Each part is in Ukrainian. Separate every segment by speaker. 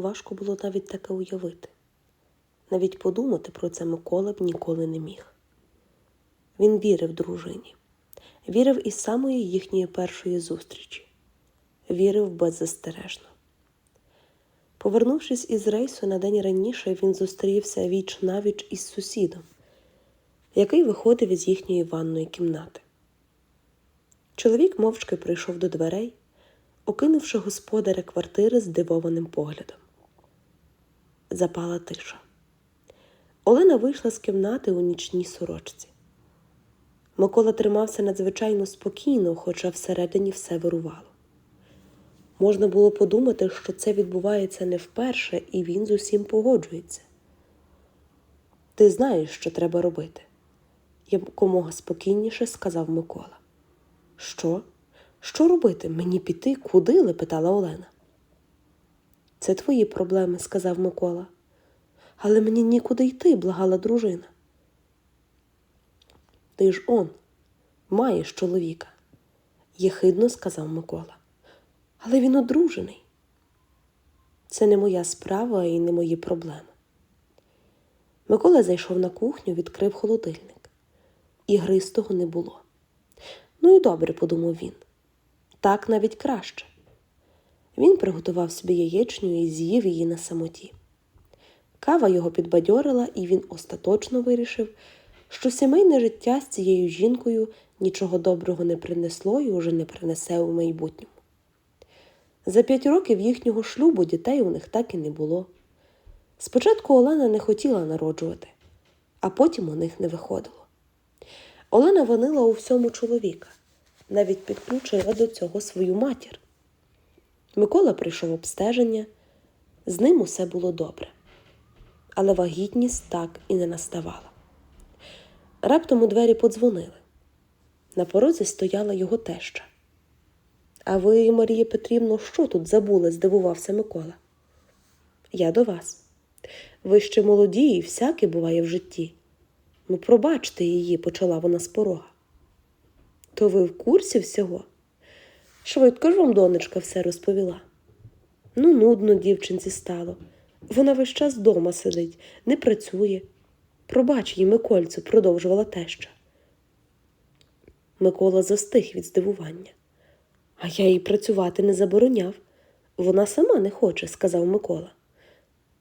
Speaker 1: важко було навіть таке уявити. Навіть подумати про це Микола б ніколи не міг. Він вірив дружині, вірив із самої їхньої першої зустрічі, вірив беззастережно. Повернувшись із рейсу на день раніше, він зустрівся віч навіч із сусідом, який виходив із їхньої ванної кімнати. Чоловік мовчки прийшов до дверей, окинувши господаря квартири здивованим поглядом. Запала тиша. Олена вийшла з кімнати у нічній сорочці. Микола тримався надзвичайно спокійно, хоча всередині все вирувало. Можна було подумати, що це відбувається не вперше, і він з усім погоджується. Ти знаєш, що треба робити, якомога спокійніше сказав Микола. Що? Що робити? Мені піти? Куди? лепетала Олена. Це твої проблеми, сказав Микола. Але мені нікуди йти, благала дружина. Ти ж он, маєш чоловіка, єхидно сказав Микола. Але він одружений. Це не моя справа і не мої проблеми. Микола зайшов на кухню, відкрив холодильник. Ігристого не було. Ну і добре, подумав він. Так навіть краще. Він приготував собі яєчню і з'їв її на самоті. Кава його підбадьорила, і він остаточно вирішив, що сімейне життя з цією жінкою нічого доброго не принесло і уже не принесе у майбутньому. За п'ять років їхнього шлюбу дітей у них так і не було. Спочатку Олена не хотіла народжувати, а потім у них не виходило. Олена винила у всьому чоловіка, навіть підключила до цього свою матір. Микола прийшов обстеження, з ним усе було добре, але вагітність так і не наставала. Раптом у двері подзвонили. На порозі стояла його теща. А ви, Марія Петрівно, що тут забули? здивувався Микола. Я до вас. Ви ще молоді і всяке буває в житті. Ну, пробачте її, почала вона з порога. То ви в курсі всього? Швидко ж вам донечка все розповіла. Ну, нудно дівчинці стало. Вона весь час вдома сидить, не працює. Пробач їй, Микольцю, продовжувала теща. Микола застиг від здивування. А я їй працювати не забороняв. Вона сама не хоче, сказав Микола.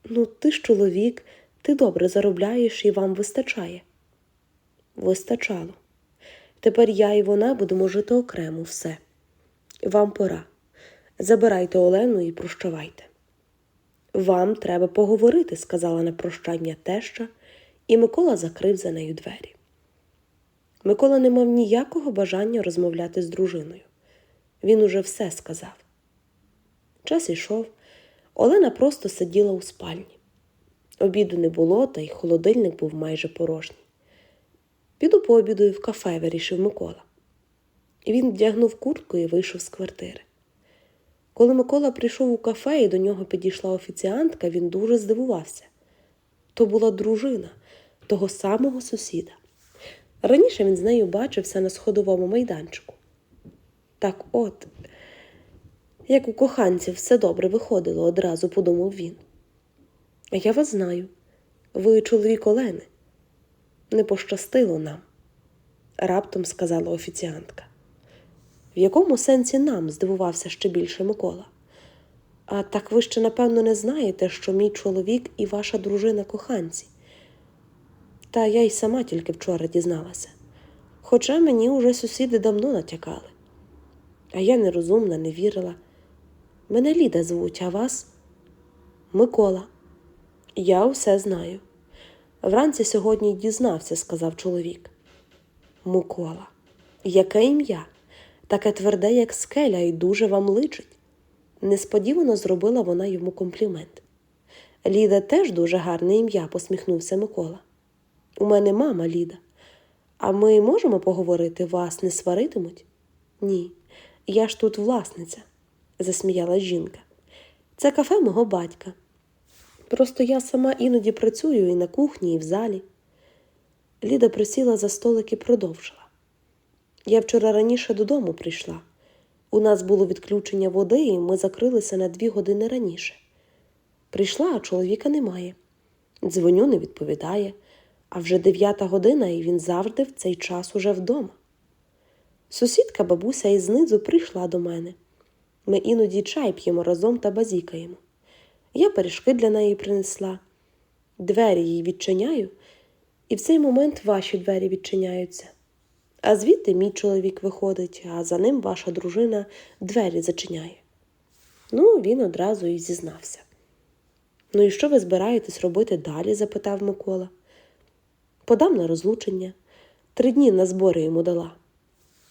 Speaker 1: Ну, ти ж чоловік, ти добре заробляєш і вам вистачає. Вистачало. Тепер я і вона будемо жити окремо все. Вам пора. Забирайте Олену і прощавайте. Вам треба поговорити, сказала на прощання теща, і Микола закрив за нею двері. Микола не мав ніякого бажання розмовляти з дружиною. Він уже все сказав. Час ішов, Олена просто сиділа у спальні. Обіду не було, та й холодильник був майже порожній. Піду пообідаю в кафе, вирішив Микола. Він вдягнув куртку і вийшов з квартири. Коли Микола прийшов у кафе і до нього підійшла офіціантка, він дуже здивувався. То була дружина того самого сусіда. Раніше він з нею бачився на сходовому майданчику. Так от, як у коханців все добре виходило, одразу подумав він. Я вас знаю, ви чоловік Олени. Не пощастило нам, раптом сказала офіціантка. В якому сенсі нам? здивувався ще більше Микола. А так ви ще, напевно, не знаєте, що мій чоловік і ваша дружина коханці. Та я й сама тільки вчора дізналася. Хоча мені уже сусіди давно натякали. А я нерозумна, не вірила. Мене Ліда звуть, а вас Микола. Я усе знаю. Вранці сьогодні дізнався, сказав чоловік. Микола, яке ім'я? Таке тверде, як скеля, і дуже вам личить. Несподівано зробила вона йому комплімент. Ліда теж дуже гарне ім'я, посміхнувся Микола. У мене мама Ліда. А ми можемо поговорити, вас не сваритимуть? Ні, я ж тут власниця, засміяла жінка. Це кафе мого батька. Просто я сама іноді працюю і на кухні, і в залі. Ліда присіла за столик і продовжила. Я вчора раніше додому прийшла. У нас було відключення води, і ми закрилися на дві години раніше. Прийшла, а чоловіка немає. Дзвоню, не відповідає, а вже дев'ята година, і він завжди в цей час уже вдома. Сусідка бабуся із знизу прийшла до мене. Ми іноді чай п'ємо разом та базікаємо. Я пиріжки для неї принесла, двері їй відчиняю, і в цей момент ваші двері відчиняються. А звідти мій чоловік виходить, а за ним ваша дружина двері зачиняє. Ну, він одразу і зізнався. Ну і що ви збираєтесь робити далі? запитав Микола. Подам на розлучення. Три дні на збори йому дала.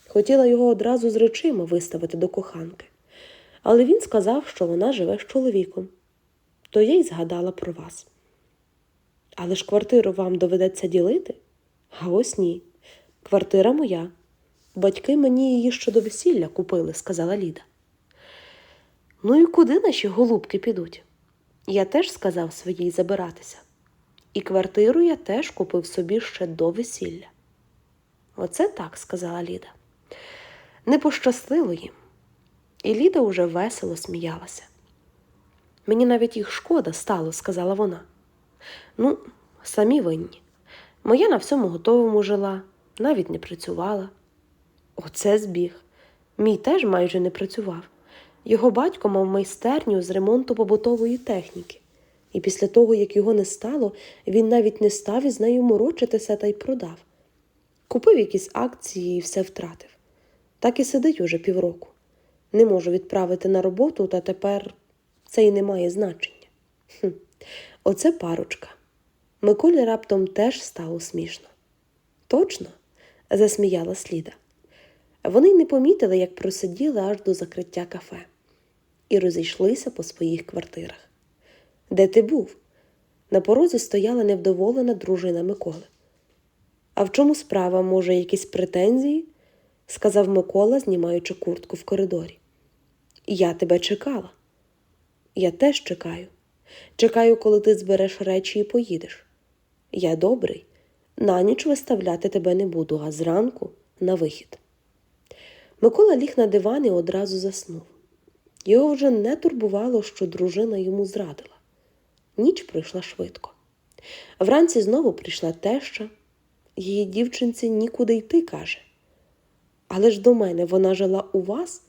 Speaker 1: Хотіла його одразу з речима виставити до коханки, але він сказав, що вона живе з чоловіком. То я й згадала про вас. Але ж квартиру вам доведеться ділити? А ось ні. Квартира моя. Батьки мені її ще до весілля купили, сказала Ліда. Ну і куди наші голубки підуть? Я теж сказав своїй забиратися. І квартиру я теж купив собі ще до весілля. Оце так, сказала Ліда. Не пощастило їм. І Ліда уже весело сміялася. Мені навіть їх шкода стало, сказала вона. Ну, самі винні. Моя на всьому готовому жила, навіть не працювала. Оце збіг. Мій теж майже не працював. Його батько мав майстерню з ремонту побутової техніки, і після того, як його не стало, він навіть не став із нею морочитися та й продав. Купив якісь акції і все втратив. Так і сидить уже півроку. Не можу відправити на роботу, та тепер це й не має значення. Хм. Оце парочка. Миколі раптом теж стало смішно. Точно, засміяла Сліда. Вони не помітили, як просиділи аж до закриття кафе, і розійшлися по своїх квартирах. Де ти був? На порозі стояла невдоволена дружина Миколи. А в чому справа, може, якісь претензії? сказав Микола, знімаючи куртку в коридорі. Я тебе чекала. Я теж чекаю. Чекаю, коли ти збереш речі і поїдеш. Я добрий. На ніч виставляти тебе не буду, а зранку на вихід. Микола ліг на диван і одразу заснув. Його вже не турбувало, що дружина йому зрадила. Ніч пройшла швидко. Вранці знову прийшла теща. Її дівчинці нікуди йти, каже. Але ж до мене вона жила у вас,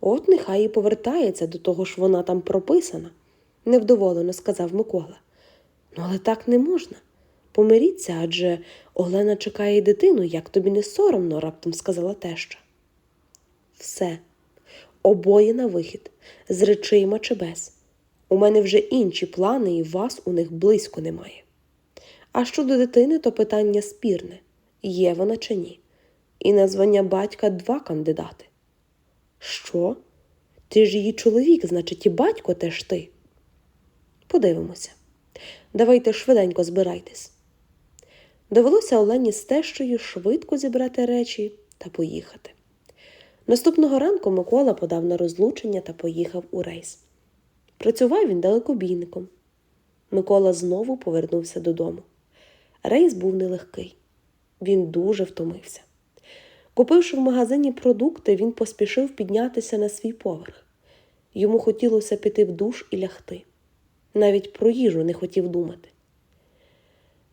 Speaker 1: от нехай і повертається, до того ж вона там прописана, невдоволено сказав Микола. Ну, але так не можна. Помиріться, адже Олена чекає дитину, як тобі не соромно, раптом сказала теща. Все, обоє на вихід, з речима чи без. У мене вже інші плани, і вас у них близько немає. А щодо дитини, то питання спірне є вона чи ні. І на звання батька два кандидати. Що? Ти ж її чоловік, значить, і батько теж ти. Подивимося. Давайте швиденько збирайтесь. Довелося Олені з швидко зібрати речі та поїхати. Наступного ранку Микола подав на розлучення та поїхав у рейс. Працював він далекобійником. Микола знову повернувся додому. Рейс був нелегкий. Він дуже втомився. Купивши в магазині продукти, він поспішив піднятися на свій поверх. Йому хотілося піти в душ і лягти. Навіть про їжу не хотів думати.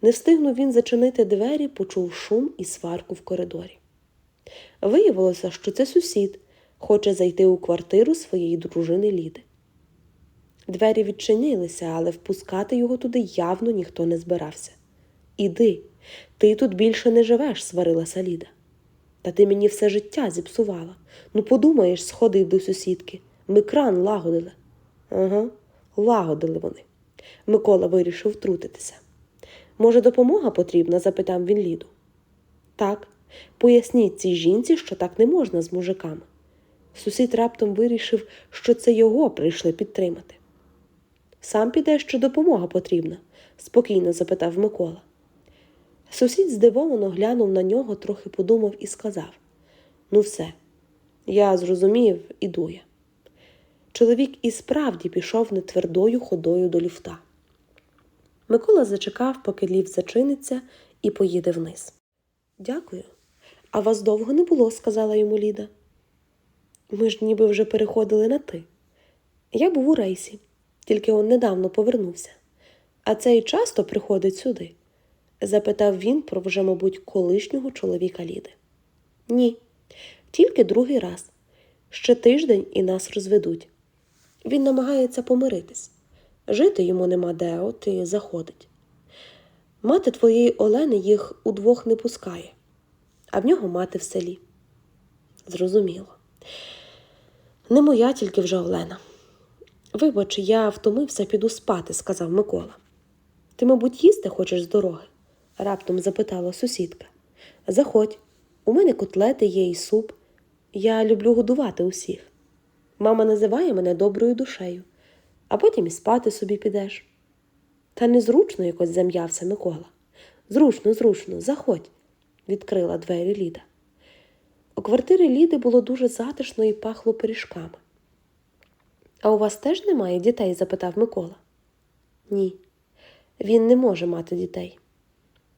Speaker 1: Не встигнув він зачинити двері, почув шум і сварку в коридорі. Виявилося, що це сусід хоче зайти у квартиру своєї дружини Ліди. Двері відчинилися, але впускати його туди явно ніхто не збирався. Іди, ти тут більше не живеш, сварилася Ліда. Та ти мені все життя зіпсувала. Ну, подумаєш, сходив до сусідки. Ми кран лагодили. Ага, лагодили вони. Микола вирішив втрутитися. Може, допомога потрібна? запитав він Ліду. Так, поясніть цій жінці, що так не можна з мужиками. Сусід раптом вирішив, що це його прийшли підтримати. Сам піде, що допомога потрібна? спокійно запитав Микола. Сусід здивовано глянув на нього, трохи подумав і сказав: Ну, все, я зрозумів, іду я. Чоловік і справді пішов нетвердою ходою до ліфта. Микола зачекав, поки ліфт зачиниться, і поїде вниз. Дякую. А вас довго не було, сказала йому Ліда. Ми ж ніби вже переходили на ти. Я був у рейсі. тільки он недавно повернувся. А цей часто приходить сюди? запитав він про вже, мабуть, колишнього чоловіка Ліди. Ні, тільки другий раз. Ще тиждень і нас розведуть. Він намагається помиритись. Жити йому нема де, от і заходить. Мати твоєї Олени їх удвох не пускає, а в нього мати в селі. Зрозуміло. Не моя тільки вже Олена. Вибач, я втомився, піду спати, сказав Микола. Ти, мабуть, їсти хочеш з дороги? раптом запитала сусідка. Заходь, у мене котлети є і суп. Я люблю годувати усіх. Мама називає мене доброю душею, а потім і спати собі підеш. Та незручно якось зам'явся Микола. Зручно, зручно, заходь, відкрила двері Ліда. У квартирі Ліди було дуже затишно і пахло пиріжками. А у вас теж немає дітей? запитав Микола. Ні, він не може мати дітей.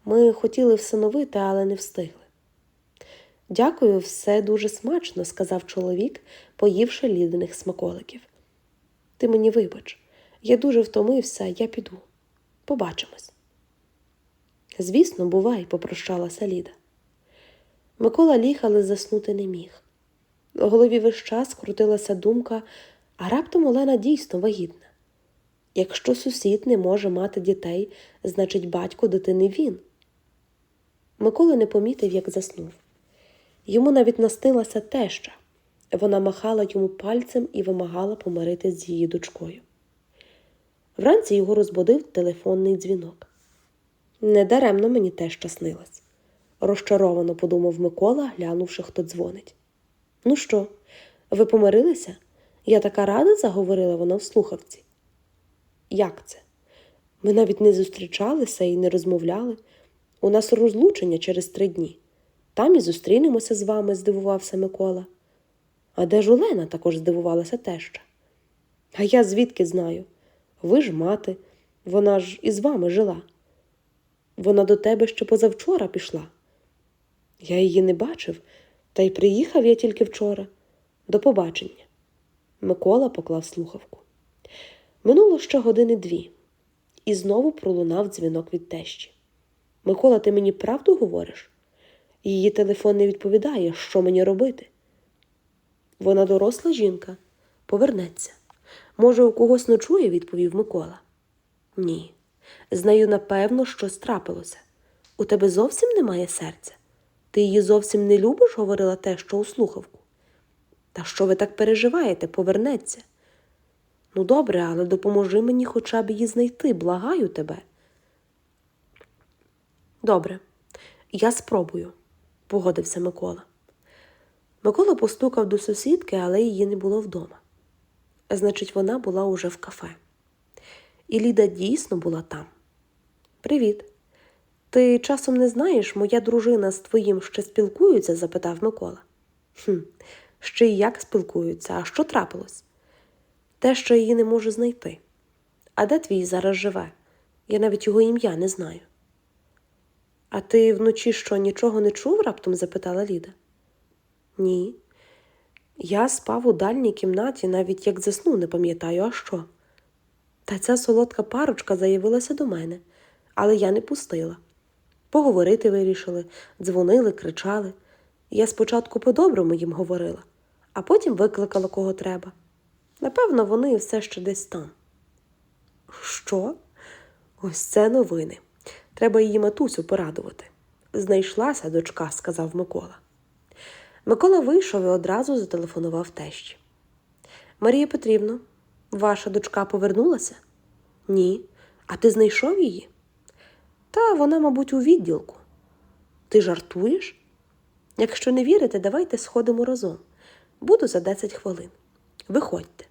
Speaker 1: Ми хотіли всиновити, але не встигли. Дякую, все дуже смачно, сказав чоловік, поївши лідених смаколиків. Ти мені вибач, я дуже втомився, я піду. Побачимось. Звісно, бувай, попрощалася Ліда. Микола ліг, але заснути не міг. У голові весь час крутилася думка, а раптом Олена дійсно вагітна. Якщо сусід не може мати дітей, значить батько дитини він. Микола не помітив, як заснув. Йому навіть наснилася теща. Вона махала йому пальцем і вимагала помиритись з її дочкою. Вранці його розбудив телефонний дзвінок. Недаремно мені теща снилась, розчаровано подумав Микола, глянувши, хто дзвонить. Ну що, ви помирилися? Я така рада, заговорила вона в слухавці. Як це? Ми навіть не зустрічалися і не розмовляли. У нас розлучення через три дні. Там і зустрінемося з вами, здивувався Микола. А де ж Олена також здивувалася теща. А я звідки знаю? Ви ж мати, вона ж із вами жила. Вона до тебе ще позавчора пішла. Я її не бачив, та й приїхав я тільки вчора. До побачення. Микола поклав слухавку. Минуло ще години дві, і знову пролунав дзвінок від тещі. Микола, ти мені правду говориш? Її телефон не відповідає, що мені робити. Вона доросла жінка, повернеться. Може, у когось ночує, відповів Микола. Ні. З нею, напевно, щось трапилося. У тебе зовсім немає серця. Ти її зовсім не любиш, говорила те, що у слухавку. Та що ви так переживаєте, повернеться. Ну, добре, але допоможи мені хоча б її знайти, благаю тебе. Добре, я спробую, погодився Микола. Микола постукав до сусідки, але її не було вдома. Значить, вона була уже в кафе. І Ліда дійсно була там. Привіт. Ти часом не знаєш, моя дружина з твоїм ще спілкуються? запитав Микола. «Хм, Ще й як спілкуються, а що трапилось? Те, що її не можу знайти. А де твій зараз живе? Я навіть його ім'я не знаю. А ти вночі що нічого не чув? раптом запитала Ліда. Ні. Я спав у дальній кімнаті, навіть як заснув, не пам'ятаю, а що. Та ця солодка парочка заявилася до мене, але я не пустила. Поговорити вирішили, дзвонили, кричали. Я спочатку по-доброму їм говорила, а потім викликала кого треба. Напевно, вони все ще десь там. Що? Ось це новини. Треба її матусю порадувати. Знайшлася дочка, сказав Микола. Микола вийшов і одразу зателефонував тещі. Марія Петрівно, ваша дочка повернулася? Ні. А ти знайшов її? Та вона, мабуть, у відділку. Ти жартуєш? Якщо не вірите, давайте сходимо разом. Буду за 10 хвилин. Виходьте.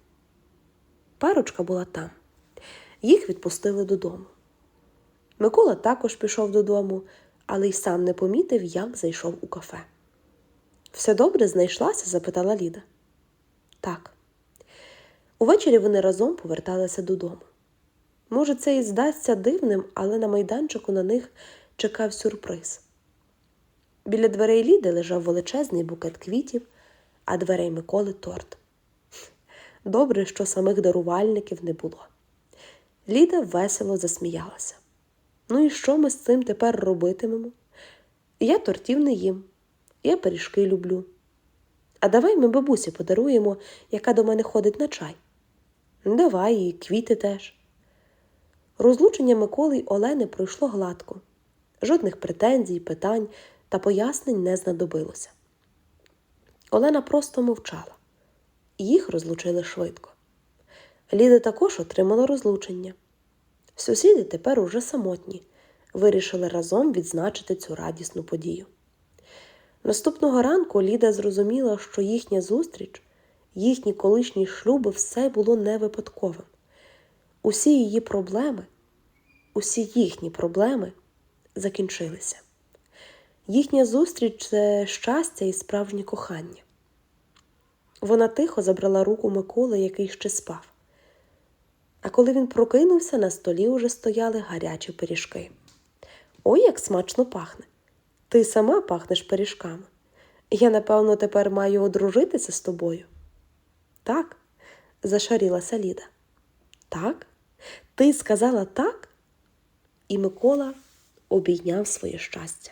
Speaker 1: Парочка була там. Їх відпустили додому. Микола також пішов додому, але й сам не помітив, як зайшов у кафе. Все добре знайшлася? запитала Ліда. Так. Увечері вони разом поверталися додому. Може, це і здасться дивним, але на майданчику на них чекав сюрприз. Біля дверей Ліди лежав величезний букет квітів, а дверей Миколи торт. Добре, що самих дарувальників не було. Ліда весело засміялася. Ну і що ми з цим тепер робитимемо? Я тортів не їм, я пиріжки люблю. А давай ми бабусі подаруємо, яка до мене ходить на чай. Давай і квіти теж. Розлучення Миколи й Олени пройшло гладко. Жодних претензій, питань та пояснень не знадобилося. Олена просто мовчала. Їх розлучили швидко. Ліда також отримала розлучення. Сусіди тепер уже самотні, вирішили разом відзначити цю радісну подію. Наступного ранку Ліда зрозуміла, що їхня зустріч, їхні колишні шлюби все було не випадковим. Усі її проблеми, усі їхні проблеми закінчилися. Їхня зустріч це щастя і справжнє кохання. Вона тихо забрала руку Миколи, який ще спав. А коли він прокинувся, на столі уже стояли гарячі пиріжки. Ой, як смачно пахне. Ти сама пахнеш пиріжками. Я, напевно, тепер маю одружитися з тобою. Так, зашарілася Ліда. Так? Ти сказала так? І Микола обійняв своє щастя.